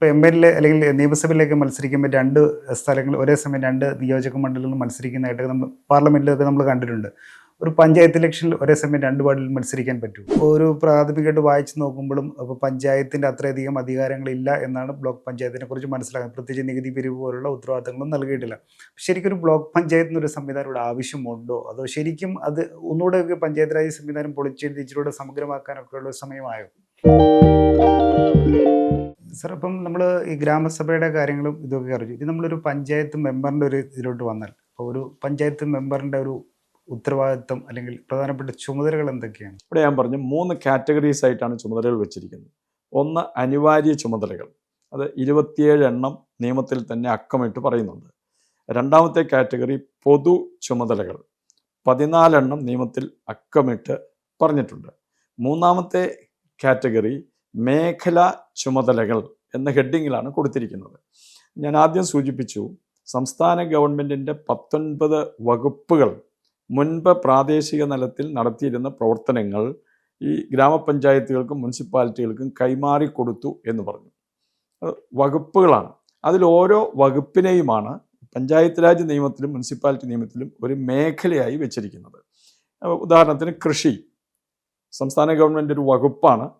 ഇപ്പോൾ M L A അല്ലെങ്കിൽ നിയമസഭയിലേക്ക് മത്സരിക്കുമ്പോൾ രണ്ട് സ്ഥലങ്ങൾ ഒരേ സമയം രണ്ട് നിയോജക മണ്ഡലങ്ങളിൽ മത്സരിക്കുന്നതായിട്ട് നമ്മൾ പാർലമെന്റിലൊക്കെ നമ്മൾ കണ്ടിട്ടുണ്ട്. ഒരു പഞ്ചായത്ത് ഇലക്ഷനിൽ ഒരേ സമയം രണ്ട് വാർഡിൽ മത്സരിക്കാൻ പറ്റും. ഒരു പ്രാഥമികമായിട്ട് വായിച്ച് നോക്കുമ്പോഴും അപ്പോൾ പഞ്ചായത്തിന്റെ അത്രയധികം അധികാരങ്ങളില്ല എന്നാണ് ബ്ലോക്ക് പഞ്ചായത്തിനെ കുറിച്ച് മനസ്സിലാക്കുന്നത്. പ്രത്യേകിച്ച് നികുതി പിരിവ് പോലുള്ള ഉത്തരവാദിത്തങ്ങളൊന്നും നൽകിയിട്ടില്ല. ശരിക്കും ഒരു ബ്ലോക്ക് പഞ്ചായത്തിന് ഒരു സംവിധാനം ഇവിടെ ആവശ്യമുണ്ടോ? അതോ ശരിക്കും അത് ഒന്നുകൂടെയൊക്കെ പഞ്ചായത്ത് രാജ് സംവിധാനം പൊളിച്ചെഴുതി ഇച്ചിലൂടെ ഉള്ള സമയമായോ? സാർ അപ്പം നമ്മൾ ഈ ഗ്രാമസഭയുടെ കാര്യങ്ങളും ഇതൊക്കെ അറിഞ്ഞു ഇത് നമ്മളൊരു പഞ്ചായത്ത് മെമ്പറിന്റെ ഒരു ഇതിലോട്ട് വന്നാൽ അപ്പോൾ ഒരു പഞ്ചായത്ത് മെമ്പറിന്റെ ഒരു ഉത്തരവാദിത്വം അല്ലെങ്കിൽ പ്രധാനപ്പെട്ട ചുമതലകൾ എന്തൊക്കെയാണ്? ഇവിടെ ഞാൻ പറഞ്ഞു മൂന്ന് കാറ്റഗറീസ് ആയിട്ടാണ് ചുമതലകൾ വെച്ചിരിക്കുന്നത്. ഒന്ന് അനിവാര്യ ചുമതലകൾ. അത് ഇരുപത്തിയേഴ് എണ്ണം നിയമത്തിൽ തന്നെ അക്കമിട്ട് പറയുന്നുണ്ട്. രണ്ടാമത്തെ കാറ്റഗറി പൊതു ചുമതലകൾ. പതിനാലെണ്ണം നിയമത്തിൽ അക്കമിട്ട് പറഞ്ഞിട്ടുണ്ട്. മൂന്നാമത്തെ കാറ്റഗറി മേഖല ചുമതലകൾ എന്ന ഹെഡിങ്ങിലാണ് കൊടുത്തിരിക്കുന്നത്. ഞാൻ ആദ്യം സൂചിപ്പിച്ചു സംസ്ഥാന ഗവൺമെന്റിന്റെ പത്തൊൻപത് വകുപ്പുകൾ മുൻപ് പ്രാദേശിക തലത്തിൽ നടത്തിയിരുന്ന പ്രവർത്തനങ്ങൾ ഈ ഗ്രാമപഞ്ചായത്തുകൾക്കും മുനിസിപ്പാലിറ്റികൾക്കും കൈമാറി കൊടുത്തു എന്ന് പറഞ്ഞു. വകുപ്പുകളാണ്. അതിൽ ഓരോ വകുപ്പിനെയുമാണ് പഞ്ചായത്ത് രാജ് നിയമത്തിലും മുനിസിപ്പാലിറ്റി നിയമത്തിലും ഒരു മേഖലയായി വെച്ചിരിക്കുന്നത്. ഉദാഹരണത്തിന് കൃഷി. സംസ്ഥാന ഗവൺമെന്റ് ഒരു വകുപ്പാണ്.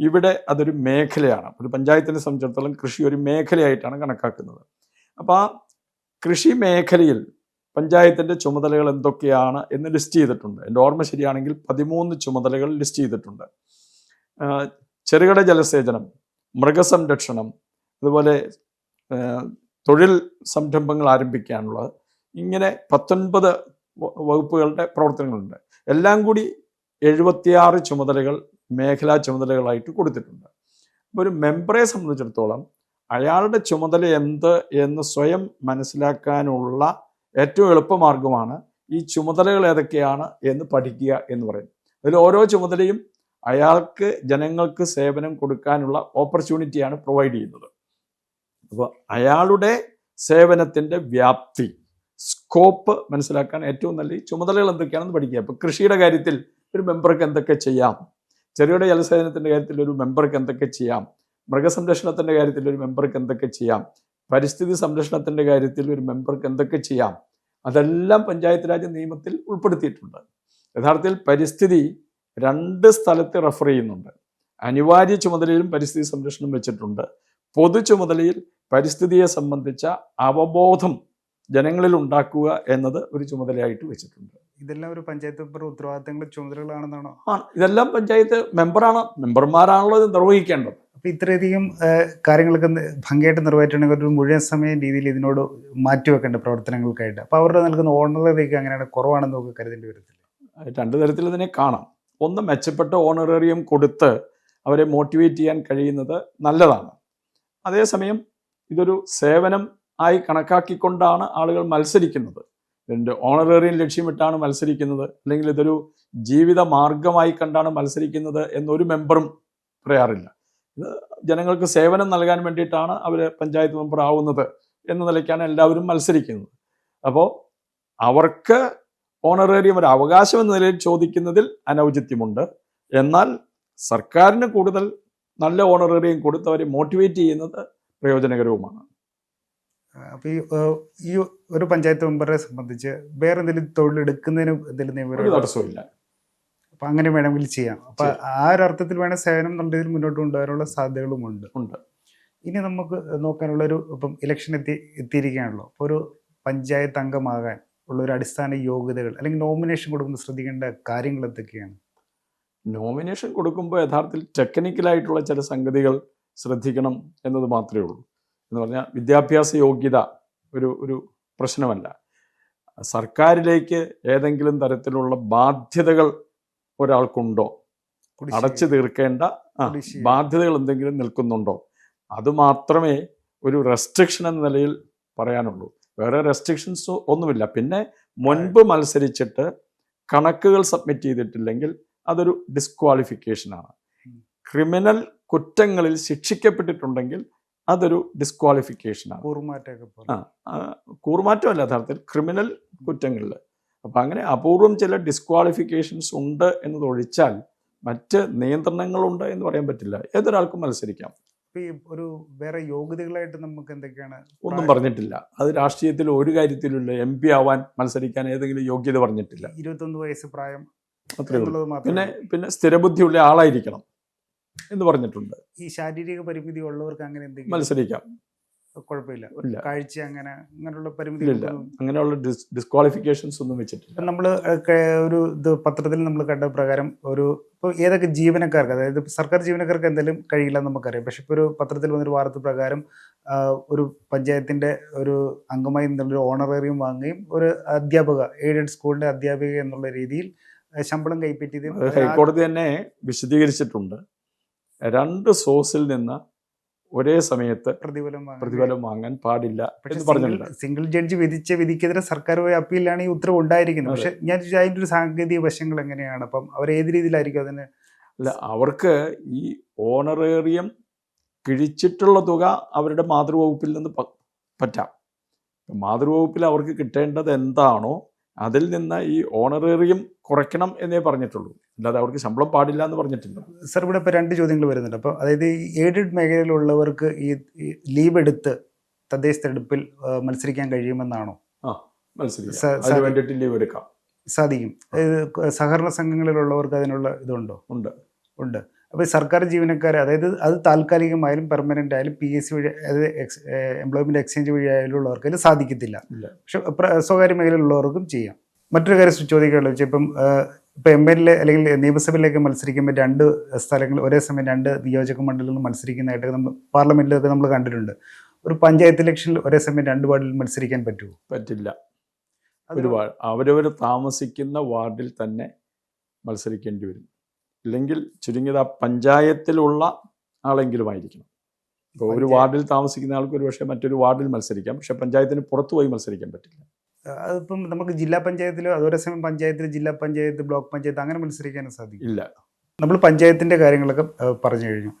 ഇവിടെ അതൊരു മേഖലയാണ്. ഒരു പഞ്ചായത്തിനെ സംബന്ധിച്ചിടത്തോളം കൃഷി ഒരു മേഖലയായിട്ടാണ് കണക്കാക്കുന്നത്. അപ്പോൾ ആ കൃഷി മേഖലയിൽ പഞ്ചായത്തിന്റെ ചുമതലകൾ എന്തൊക്കെയാണ് എന്ന് ലിസ്റ്റ് ചെയ്തിട്ടുണ്ട്. എന്റെ ഓർമ്മ ശരിയാണെങ്കിൽ പതിമൂന്ന് ചുമതലകൾ ലിസ്റ്റ് ചെയ്തിട്ടുണ്ട്. ചെറുകിട ജലസേചനം മൃഗസംരക്ഷണം അതുപോലെ തൊഴിൽ സംരംഭങ്ങൾ ആരംഭിക്കാനുള്ളത് ഇങ്ങനെ പത്തൊൻപത് വകുപ്പുകളുടെ പ്രവർത്തനങ്ങളുണ്ട്. എല്ലാം കൂടി എഴുപത്തിയാറ് ചുമതലകൾ മേഖലാ ചുമതലകളായിട്ട് കൊടുത്തിട്ടുണ്ട്. അപ്പോൾ ഒരു മെമ്പറെ സംബന്ധിച്ചിടത്തോളം അയാളുടെ ചുമതല എന്ത് എന്ന് സ്വയം മനസ്സിലാക്കാനുള്ള ഏറ്റവും എളുപ്പമാർഗമാണ് ഈ ചുമതലകൾ ഏതൊക്കെയാണ് എന്ന് പഠിക്കുക എന്ന് പറയുന്നത്. അതിൽ ഓരോ ചുമതലയും അയാൾക്ക് ജനങ്ങൾക്ക് സേവനം കൊടുക്കാനുള്ള ഓപ്പർച്യൂണിറ്റിയാണ് പ്രൊവൈഡ് ചെയ്യുന്നത്. അപ്പോൾ അയാളുടെ സേവനത്തിന്റെ വ്യാപ്തി സ്കോപ്പ് മനസ്സിലാക്കാൻ ഏറ്റവും നല്ല ഈ ചുമതലകൾ എന്തൊക്കെയാണെന്ന് പഠിക്കുക. അപ്പോൾ കൃഷിയുടെ കാര്യത്തിൽ ഒരു മെമ്പർക്ക് എന്തൊക്കെ ചെയ്യാം? ചെറുകിട ജലസേചനത്തിന്റെ കാര്യത്തിൽ ഒരു മെമ്പർക്ക് എന്തൊക്കെ ചെയ്യാം? മൃഗസംരക്ഷണത്തിന്റെ കാര്യത്തിൽ ഒരു മെമ്പർക്ക് എന്തൊക്കെ ചെയ്യാം? പരിസ്ഥിതി സംരക്ഷണത്തിന്റെ കാര്യത്തിൽ ഒരു മെമ്പർക്ക് എന്തൊക്കെ ചെയ്യാം? അതെല്ലാം പഞ്ചായത്ത് രാജ് നിയമത്തിൽ ഉൾപ്പെടുത്തിയിട്ടുണ്ട്. യഥാർത്ഥത്തിൽ പരിസ്ഥിതി രണ്ട് സ്ഥലത്ത് റെഫർ ചെയ്യുന്നുണ്ട്. അനിവാര്യ ചുമതലയിലും പരിസ്ഥിതി സംരക്ഷണം വെച്ചിട്ടുണ്ട്. പൊതു ചുമതലയിൽ പരിസ്ഥിതിയെ സംബന്ധിച്ച അവബോധം ജനങ്ങളിൽ ഉണ്ടാക്കുക എന്നത് ഒരു ചുമതലയായിട്ട് വെച്ചിട്ടുണ്ട്. ഇതെല്ലാം ഒരു പഞ്ചായത്ത് മെമ്പർ ഉത്തരവാദിത്തങ്ങളും ചുമതലകളാണെന്നാണോ? ആ ഇതെല്ലാം പഞ്ചായത്ത് മെമ്പറാണ്. മെമ്പർമാരാണല്ലോ ഇത് നിർവഹിക്കേണ്ടത്. അപ്പൊ ഇത്രയധികം കാര്യങ്ങളൊക്കെ ഭംഗിയായിട്ട് നിർവഹിച്ചിട്ടുണ്ടെങ്കിൽ ഒരു മുഴുവൻ സമയം രീതിയിൽ ഇതിനോട് മാറ്റിവെക്കേണ്ട പ്രവർത്തനങ്ങൾക്കായിട്ട്. അപ്പൊ അവരുടെ നൽകുന്ന ഓണറേറിയൊക്കെ അങ്ങനെയാണ് കുറവാണെന്ന് നമുക്ക് കരുതേണ്ടി വരത്തില്ല. രണ്ട് തരത്തിൽ ഇതിനെ കാണാം. ഒന്ന് മെച്ചപ്പെട്ട ഓണറേറിയം കൊടുത്ത് അവരെ മോട്ടിവേറ്റ് ചെയ്യാൻ കഴിയുന്നത് നല്ലതാണ്. അതേസമയം ഇതൊരു സേവനം ആയി കണക്കാക്കിക്കൊണ്ടാണ് ആളുകൾ മത്സരിക്കുന്നത്. ഓണറേറിയം ലക്ഷ്യമിട്ടാണ് മത്സരിക്കുന്നത്. അല്ലെങ്കിൽ ഇതൊരു ജീവിത മാർഗമായി കണ്ടാണ് മത്സരിക്കുന്നത് എന്നൊരു മെമ്പറും പറയാറില്ല. ഇത് ജനങ്ങൾക്ക് സേവനം നൽകാൻ വേണ്ടിയിട്ടാണ് അവർ പഞ്ചായത്ത് മെമ്പർ ആവുന്നത് എന്ന നിലയ്ക്കാണ് എല്ലാവരും മത്സരിക്കുന്നത്. അപ്പോൾ അവർക്ക് ഓണറേറിയം ഒരു അവകാശം എന്ന നിലയിൽ ചോദിക്കുന്നതിൽ അനൗചിത്യമുണ്ട്. എന്നാൽ സർക്കാരിന് കൂടുതൽ നല്ല ഓണറേറിയം കൊടുത്തവരെ മോട്ടിവേറ്റ് ചെയ്യുന്നത് പ്രയോജനകരവുമാണ്. അപ്പൊ ഈ ഈ ഒരു പഞ്ചായത്ത് മെമ്പറെ സംബന്ധിച്ച് വേറെ എന്തെങ്കിലും തൊഴിലെടുക്കുന്നതിന് എന്തെങ്കിലും നിയമം തടസ്സമില്ല അപ്പൊ അങ്ങനെ വേണമെങ്കിൽ ചെയ്യാം. അപ്പൊ ആ ഒരു അർത്ഥത്തിൽ വേണേൽ സേവനം നല്ല രീതിയിൽ മുന്നോട്ട് കൊണ്ടുവരാനുള്ള സാധ്യതകളുമുണ്ട് ഉണ്ട്. ഇനി നമുക്ക് നോക്കാനുള്ള ഒരു ഇപ്പം ഇലക്ഷൻ എത്തി എത്തിയിരിക്കുകയാണല്ലോ. അപ്പോൾ ഒരു പഞ്ചായത്ത് അംഗമാകാൻ ഉള്ള ഒരു അടിസ്ഥാന യോഗ്യതകൾ അല്ലെങ്കിൽ നോമിനേഷൻ കൊടുക്കുമ്പോൾ ശ്രദ്ധിക്കേണ്ട കാര്യങ്ങൾ എന്തൊക്കെയാണ്? നോമിനേഷൻ കൊടുക്കുമ്പോൾ യഥാർത്ഥത്തിൽ ടെക്നിക്കലായിട്ടുള്ള ചില സംഗതികൾ ശ്രദ്ധിക്കണം എന്നത് മാത്രമേ ഉള്ളൂ. എന്ന് പറഞ്ഞാൽ വിദ്യാഭ്യാസ യോഗ്യത ഒരു ഒരു പ്രശ്നമല്ല. സർക്കാരിലേക്ക് ഏതെങ്കിലും തരത്തിലുള്ള ബാധ്യതകൾ ഒരാൾക്കുണ്ടോ? അടച്ചു തീർക്കേണ്ട ബാധ്യതകൾ എന്തെങ്കിലും നിൽക്കുന്നുണ്ടോ? അത് മാത്രമേ ഒരു റെസ്ട്രിക്ഷൻ എന്ന നിലയിൽ പറയാനുള്ളൂ. വേറെ റെസ്ട്രിക്ഷൻസ് ഒന്നുമില്ല. പിന്നെ മുൻപ് മത്സരിച്ചിട്ട് കണക്കുകൾ സബ്മിറ്റ് ചെയ്തിട്ടില്ലെങ്കിൽ അതൊരു ഡിസ്ക്വാളിഫിക്കേഷനാണ് ക്രിമിനൽ കുറ്റങ്ങളിൽ ശിക്ഷിക്കപ്പെട്ടിട്ടുണ്ടെങ്കിൽ അതൊരു ഡിസ്ക്വാളിഫിക്കേഷനാണ് കൂറുമാറ്റമൊക്കെ. ആ, കൂറുമാറ്റമല്ല യഥാർത്ഥത്തിൽ ക്രിമിനൽ കുറ്റങ്ങളിൽ. അപ്പം അങ്ങനെ അപൂർവം ചില ഡിസ്ക്വാളിഫിക്കേഷൻസ് ഉണ്ട് എന്നതൊഴിച്ചാൽ മറ്റ് നിയന്ത്രണങ്ങളുണ്ട് എന്ന് പറയാൻ പറ്റില്ല. ഏതൊരാൾക്കും മത്സരിക്കാം. ഒരു വേറെ യോഗ്യതകളായിട്ട് നമുക്ക് എന്തൊക്കെയാണ് ഒന്നും പറഞ്ഞിട്ടില്ല. അത് രാഷ്ട്രീയത്തിൽ ഒരു കാര്യത്തിലുള്ള എം പി ആവാൻ മത്സരിക്കാൻ ഏതെങ്കിലും യോഗ്യത പറഞ്ഞിട്ടില്ല. ഇരുപത്തൊന്ന് വയസ്സ് പ്രായം പിന്നെ പിന്നെ സ്ഥിരബുദ്ധിയുള്ള ആളായിരിക്കണം. എന്ന് പറഞ്ഞിട്ടുണ്ട്. ഈ ശാരീരിക പരിമിതി ഉള്ളവർക്ക് അങ്ങനെ എന്തെങ്കിലും മത്സരിക്കാം. കുഴപ്പമില്ല. കാഴ്ച അങ്ങനെ അങ്ങനെയുള്ള ഇല്ല പരിമിതികൾ അങ്ങനെയുള്ള ഡിസ് ഡിസ്ക്വാളിഫിക്കേഷൻസ് ഒന്നും വെച്ചിട്ടില്ല. നമ്മൾ ഒരു ഇത് പത്രത്തിൽ നമ്മൾ കണ്ട പ്രകാരം ഒരു ഇപ്പോൾ ഏതൊക്കെ ജീവനക്കാർക്ക് അതായത് സർക്കാർ ജീവനക്കാർക്ക് എന്തെങ്കിലും കഴിയില്ല നമുക്കറിയാം. പക്ഷെ ഇപ്പോൾ ഒരു പത്രത്തിൽ വന്നൊരു വാർത്ത പ്രകാരം ഒരു പഞ്ചായത്തിന്റെ ഒരു അംഗമായി നിന്നുള്ളൊരു ഓണറേറിയം വാങ്ങുകയും ഒരു അധ്യാപക എയ്ഡഡ് സ്കൂളിന്റെ അധ്യാപിക എന്നുള്ള രീതിയിൽ ശമ്പളം കൈപ്പറ്റിയത് ഹൈക്കോടതി തന്നെ വിശദീകരിച്ചിട്ടുണ്ട്. രണ്ട് സോഴ്സിൽ നിന്ന് ഒരേ സമയത്ത് പ്രതിഫലം പ്രതിഫലം വാങ്ങാൻ പാടില്ല എന്ന് സിംഗിൾ പറഞ്ഞിട്ടുണ്ട്. സിംഗിൾ ജഡ്ജ് വിധിച്ച വിധിക്കെതിരെ സർക്കാർ പോയി അപ്പീലാണ് ഈ ഉത്തരവ് ഉണ്ടായിരിക്കുന്നത്. പക്ഷെ ഞാൻ അതിന്റെ ഒരു സാങ്കേതിക വശങ്ങൾ എങ്ങനെയാണ്? അപ്പം അവർ ഏത് രീതിയിലായിരിക്കും അതിന് അല്ല അവർക്ക് ഈ ഓണറേറിയം കിഴിച്ചിട്ടുള്ള തുക അവരുടെ മാതൃവകുപ്പിൽ നിന്ന് പറ്റാം. മാതൃവകുപ്പിൽ അവർക്ക് കിട്ടേണ്ടത് എന്താണോ അതിൽ നിന്ന് ഈ ഓണറേറിയം കുറയ്ക്കണം എന്നേ പറഞ്ഞിട്ടുള്ളൂ. അല്ലാതെ അവർക്ക് ശമ്പളം പാടില്ല എന്ന് പറഞ്ഞിട്ടില്ല. സർ ഇവിടെ ഇപ്പോൾ രണ്ട് ചോദ്യങ്ങൾ വരുന്നുണ്ട്. അപ്പോൾ അതായത് ഈ എയ്ഡഡ് മേഖലയിലുള്ളവർക്ക് ഈ ലീവ് എടുത്ത് തദ്ദേശ തെരഞ്ഞെടുപ്പിൽ ആ, മത്സരിക്കാൻ കഴിയുമെന്നാണോ? മത്സരിക്കാം. അതിന് വേണ്ടിയിട്ട് ലീവ് എടുക്കാം. സാധിക്കും. സഹകരണ സംഘങ്ങളിലുള്ളവർക്ക് അതിനുള്ള ഇതുണ്ടോ? ഉണ്ട്. ഉണ്ട്. അപ്പോൾ സർക്കാർ ജീവനക്കാർ അതായത് അത് താൽക്കാലികമായാലും പെർമനന്റ് ആയാലും പി എസ് സി വഴി അതായത് എക്സ് എംപ്ലോയ്മെന്റ് എക്സ്ചേഞ്ച് വഴി ആയാലും ഉള്ളവർക്ക് അതിൽ സാധിക്കത്തില്ല. പക്ഷെ സ്വകാര്യ മേഖലയിലുള്ളവർക്കും ചെയ്യാം. മറ്റൊരു കാര്യം ചോദിക്കാനുള്ളത് വെച്ചാൽ ഇപ്പം ഇപ്പം എം എൽ എ അല്ലെങ്കിൽ നിയമസഭയിലേക്ക് മത്സരിക്കുമ്പോൾ രണ്ട് സ്ഥലങ്ങൾ ഒരേ സമയം രണ്ട് നിയോജക മണ്ഡലങ്ങളിൽ മത്സരിക്കുന്നതായിട്ട് നമ്മൾ പാർലമെന്റിലൊക്കെ നമ്മൾ കണ്ടിട്ടുണ്ട്. ഒരു പഞ്ചായത്ത് ഇലക്ഷനിൽ ഒരേ സമയം രണ്ട് വാർഡിൽ മത്സരിക്കാൻ പറ്റുമോ? പറ്റില്ല. ഒരുപാട്. അവരവർ താമസിക്കുന്ന വാർഡിൽ തന്നെ മത്സരിക്കേണ്ടി വരും. ഇല്ലെങ്കിൽ ചുരുങ്ങിയത് ആ പഞ്ചായത്തിലുള്ള ആളെങ്കിലും ആയിരിക്കണം. ഇപ്പോൾ ഒരു വാർഡിൽ താമസിക്കുന്ന ആൾക്ക് ഒരു പക്ഷേ മറ്റൊരു വാർഡിൽ മത്സരിക്കാം. പക്ഷെ പഞ്ചായത്തിന് പുറത്തു പോയി മത്സരിക്കാൻ പറ്റില്ല. അതിപ്പം നമുക്ക് ജില്ലാ പഞ്ചായത്തിലോ അതോടെ സമയം പഞ്ചായത്തിൽ ജില്ലാ പഞ്ചായത്ത് ബ്ലോക്ക് പഞ്ചായത്ത് അങ്ങനെ മത്സരിക്കാനും സാധിക്കും. ഇല്ല. നമ്മൾ പഞ്ചായത്തിന്റെ കാര്യങ്ങളൊക്കെ പറഞ്ഞു കഴിഞ്ഞു.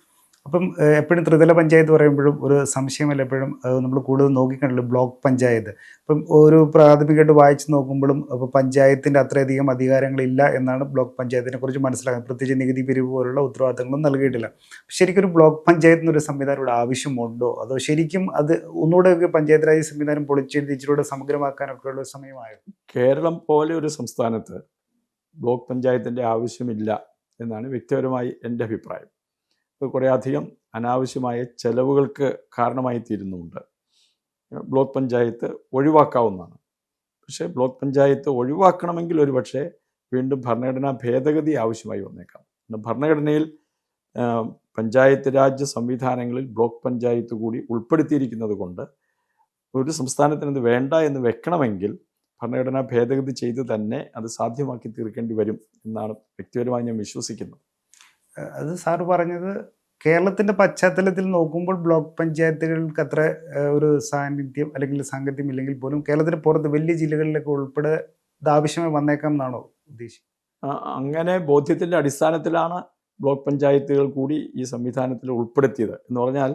അപ്പം എപ്പോഴും ത്രിതല പഞ്ചായത്ത് പറയുമ്പോഴും ഒരു സംശയമല്ല എപ്പോഴും നമ്മൾ കൂടുതൽ നോക്കിക്കണ്ടല്ലോ ബ്ലോക്ക് പഞ്ചായത്ത്. അപ്പം ഒരു പ്രാഥമികമായിട്ട് വായിച്ച് നോക്കുമ്പോഴും അപ്പോൾ പഞ്ചായത്തിന്റെ അത്രയധികം അധികാരങ്ങളില്ല എന്നാണ് ബ്ലോക്ക് പഞ്ചായത്തിനെ കുറിച്ച് മനസ്സിലാക്കുന്നത്. പ്രത്യേകിച്ച് നികുതി പിരിവ് പോലുള്ള ഉത്തരവാദിത്തങ്ങളും നൽകിയിട്ടില്ല. ശരിക്കും ഒരു ബ്ലോക്ക് പഞ്ചായത്തിന് ഒരു സംവിധാനം ഇവിടെ ആവശ്യമുണ്ടോ? അതോ ശരിക്കും അത് ഒന്നുകൂടെയൊക്കെ പഞ്ചായത്ത് രാജ്യ സംവിധാനം പൊളിച്ചെഴുതി ഇച്ചിലൂടെ സമഗ്രമാക്കാനൊക്കെയുള്ള സമയമായോ? കേരളം പോലെ ഒരു സംസ്ഥാനത്ത് ബ്ലോക്ക് പഞ്ചായത്തിന്റെ ആവശ്യമില്ല എന്നാണ് വ്യക്തിപരമായി എന്റെ അഭിപ്രായം. ഇത് കുറേ അധികം അനാവശ്യമായ ചെലവുകൾക്ക് കാരണമായി തീരുന്നുമുണ്ട് ബ്ലോക്ക് പഞ്ചായത്ത് ഒഴിവാക്കാവുന്നതാണ്. പക്ഷേ ബ്ലോക്ക് പഞ്ചായത്ത് ഒഴിവാക്കണമെങ്കിൽ ഒരു പക്ഷേ വീണ്ടും ഭരണഘടനാ ഭേദഗതി ആവശ്യമായി വന്നേക്കാം. ഭരണഘടനയിൽ പഞ്ചായത്ത് രാജ് സംവിധാനങ്ങളിൽ ബ്ലോക്ക് പഞ്ചായത്ത് കൂടി ഉൾപ്പെടുത്തിയിരിക്കുന്നത് കൊണ്ട് ഒരു സംസ്ഥാനത്തിന് ഇത് വേണ്ട എന്ന് വെക്കണമെങ്കിൽ ഭരണഘടനാ ഭേദഗതി ചെയ്ത് തന്നെ അത് സാധ്യമാക്കി തീർക്കേണ്ടി വരും എന്നാണ് വ്യക്തിപരമായി ഞാൻ വിശ്വസിക്കുന്നത് അത് സാറ് പറഞ്ഞത് കേരളത്തിന്റെ പശ്ചാത്തലത്തിൽ നോക്കുമ്പോൾ ബ്ലോക്ക് പഞ്ചായത്തുകൾക്ക് അത്ര ഒരു സാന്നിധ്യം അല്ലെങ്കിൽ സാങ്കത്യം ഇല്ലെങ്കിൽ പോലും കേരളത്തിന് പുറത്ത് വലിയ ജില്ലകളിലൊക്കെ ഉൾപ്പെടെ ഇത് ആവശ്യമായി വന്നേക്കാം എന്നാണോ ഉദ്ദേശിച്ചത് അങ്ങനെ ബോധ്യത്തിന്റെ അടിസ്ഥാനത്തിലാണ് ബ്ലോക്ക് പഞ്ചായത്തുകൾ കൂടി ഈ സംവിധാനത്തിൽ ഉൾപ്പെടുത്തിയത്. എന്ന് പറഞ്ഞാൽ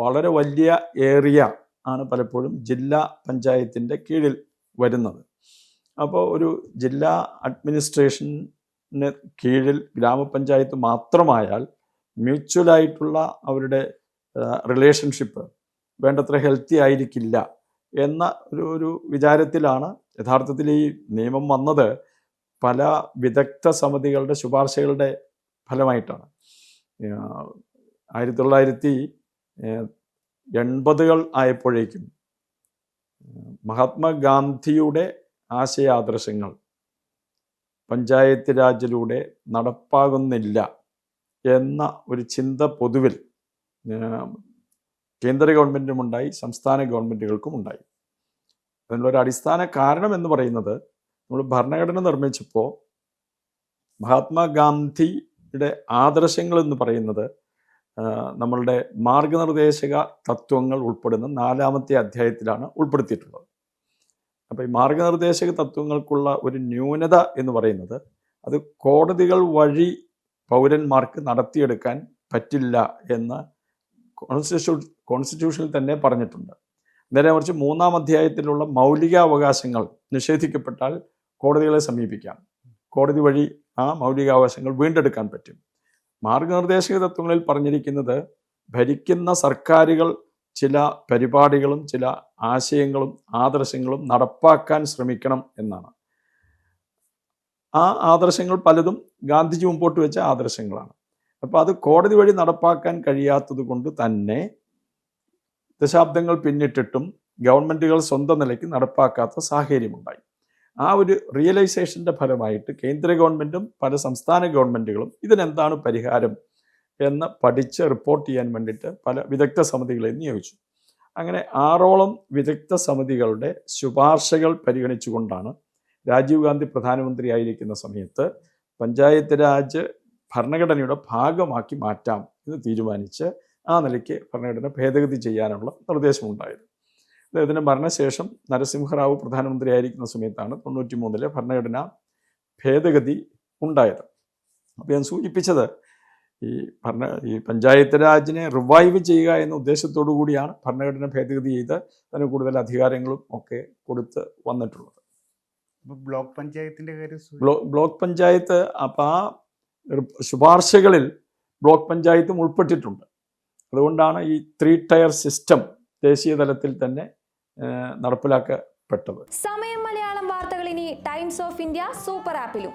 വളരെ വലിയ ഏരിയ ആണ് പലപ്പോഴും ജില്ലാ പഞ്ചായത്തിന്റെ കീഴിൽ വരുന്നത്. അപ്പോൾ ഒരു ജില്ലാ അഡ്മിനിസ്ട്രേഷന് കീഴിൽ ഗ്രാമപഞ്ചായത്ത് മാത്രമായാൽ മ്യൂച്വലായിട്ടുള്ള അവരുടെ റിലേഷൻഷിപ്പ് വേണ്ടത്ര ഹെൽത്തി ആയിരിക്കില്ല എന്ന ഒരു ഒരു വിചാരത്തിലാണ് യഥാർത്ഥത്തിൽ ഈ നിയമം വന്നത്. പല വിദഗ്ധ സമിതികളുടെ ശുപാർശകളുടെ ഫലമായിട്ടാണ്. ആയിരത്തി തൊള്ളായിരത്തി എൺപതുകൾ ആയപ്പോഴേക്കും മഹാത്മാഗാന്ധിയുടെ ആശയാദർശങ്ങൾ പഞ്ചായത്ത് രാജിലൂടെ നടപ്പാകുന്നില്ല എന്ന ഒരു ചിന്ത പൊതുവിൽ കേന്ദ്ര ഗവൺമെന്റുമുണ്ടായി സംസ്ഥാന ഗവൺമെന്റുകൾക്കും ഉണ്ടായി. അതിനുള്ള ഒരു അടിസ്ഥാന കാരണം എന്ന് പറയുന്നത് നമ്മൾ ഭരണഘടന നിർമ്മിച്ചപ്പോൾ മഹാത്മാഗാന്ധിയുടെ ആദർശങ്ങൾ എന്ന് പറയുന്നത് നമ്മളുടെ മാർഗനിർദ്ദേശക തത്വങ്ങൾ ഉൾപ്പെടുന്ന നാലാമത്തെ അധ്യായത്തിലാണ് ഉൾപ്പെടുത്തിയിട്ടുള്ളത്. അപ്പോൾ ഈ മാർഗനിർദ്ദേശക തത്വങ്ങൾക്കുള്ള ഒരു ന്യൂനത എന്ന് പറയുന്നത് അത് കോടതികൾ വഴി പൗരന്മാർക്ക് നടത്തിയെടുക്കാൻ പറ്റില്ല എന്ന് കോൺസ്റ്റിറ്റ്യൂ കോൺസ്റ്റിറ്റ്യൂഷനിൽ തന്നെ പറഞ്ഞിട്ടുണ്ട്. നേരെ മറിച്ച് മൂന്നാം അധ്യായത്തിലുള്ള മൗലികാവകാശങ്ങൾ നിഷേധിക്കപ്പെട്ടാൽ കോടതികളെ സമീപിക്കാം. കോടതി വഴി ആ മൗലികാവകാശങ്ങൾ വീണ്ടെടുക്കാൻ പറ്റും. മാർഗനിർദ്ദേശക തത്വങ്ങളിൽ പറഞ്ഞിരിക്കുന്നത് ഭരിക്കുന്ന സർക്കാരുകൾ ചില പരിപാടികളും ചില ആശയങ്ങളും ആദർശങ്ങളും നടപ്പാക്കാൻ ശ്രമിക്കണം എന്നാണ്. ആ ആദർശങ്ങൾ പലതും ഗാന്ധിജി മുമ്പോട്ട് വെച്ച ആദർശങ്ങളാണ്. അപ്പോൾ അത് കോടതി വഴി നടപ്പാക്കാൻ കഴിയാത്തത് കൊണ്ട് തന്നെ ദശാബ്ദങ്ങൾ പിന്നിട്ടിട്ടും ഗവൺമെന്റുകൾ സ്വന്തം നിലയ്ക്ക് നടപ്പാക്കാത്ത സാഹചര്യമുണ്ടായി. ആ ഒരു റിയലൈസേഷന്റെ ഫലമായിട്ട് കേന്ദ്ര ഗവൺമെന്റും പല സംസ്ഥാന ഗവൺമെന്റുകളും ഇതിനെന്താണ് പരിഹാരം എന്ന് പഠിച്ച് റിപ്പോർട്ട് ചെയ്യാൻ വേണ്ടിയിട്ട് പല വിദഗ്ധ സമിതികളെ നിയോഗിച്ചു. അങ്ങനെ ആറോളം വിദഗ്ധ സമിതികളുടെ ശുപാർശകൾ പരിഗണിച്ചുകൊണ്ടാണ് രാജീവ് ഗാന്ധി പ്രധാനമന്ത്രിയായിരിക്കുന്ന സമയത്ത് പഞ്ചായത്ത് രാജ് ഭരണഘടനയുടെ ഭാഗമാക്കി മാറ്റാം എന്ന് തീരുമാനിച്ച് ആ നിലയ്ക്ക് ഭരണഘടന ഭേദഗതി ചെയ്യാനുള്ള നിർദ്ദേശമുണ്ടായത്. അദ്ദേഹത്തിന്റെ മരണശേഷം നരസിംഹറാവു പ്രധാനമന്ത്രി ആയിരിക്കുന്ന സമയത്താണ് തൊണ്ണൂറ്റി മൂന്നിലെ ഭരണഘടന ഭേദഗതി ഉണ്ടായത്. അപ്പോൾ ഞാൻ സൂചിപ്പിച്ചത് ഈ ഭരണ ഈ പഞ്ചായത്ത് രാജിനെ റിവൈവ് ചെയ്യുക എന്ന ഉദ്ദേശത്തോടു കൂടിയാണ് ഭരണഘടന ഭേദഗതി ചെയ്ത് അതിന് കൂടുതൽ അധികാരങ്ങളും ഒക്കെ കൊടുത്ത് വന്നിട്ടുള്ളത്. ഇപ്പൊ ബ്ലോക്ക് പഞ്ചായത്തിന്റെ കാര്യം ബ്ലോ ബ്ലോക്ക് പഞ്ചായത്ത് അപ്പം ആ ശുപാർശകളിൽ ബ്ലോക്ക് പഞ്ചായത്തും ഉൾപ്പെട്ടിട്ടുണ്ട്. അതുകൊണ്ടാണ് ഈ ത്രീ ടയർ സിസ്റ്റം ദേശീയ തലത്തിൽ തന്നെ നടപ്പിലാക്കപ്പെട്ടത്. സമയം മലയാളം വാർത്തകൾ ഇനി ടൈംസ് ഓഫ് ഇന്ത്യ സൂപ്പർ ആപ്പിലും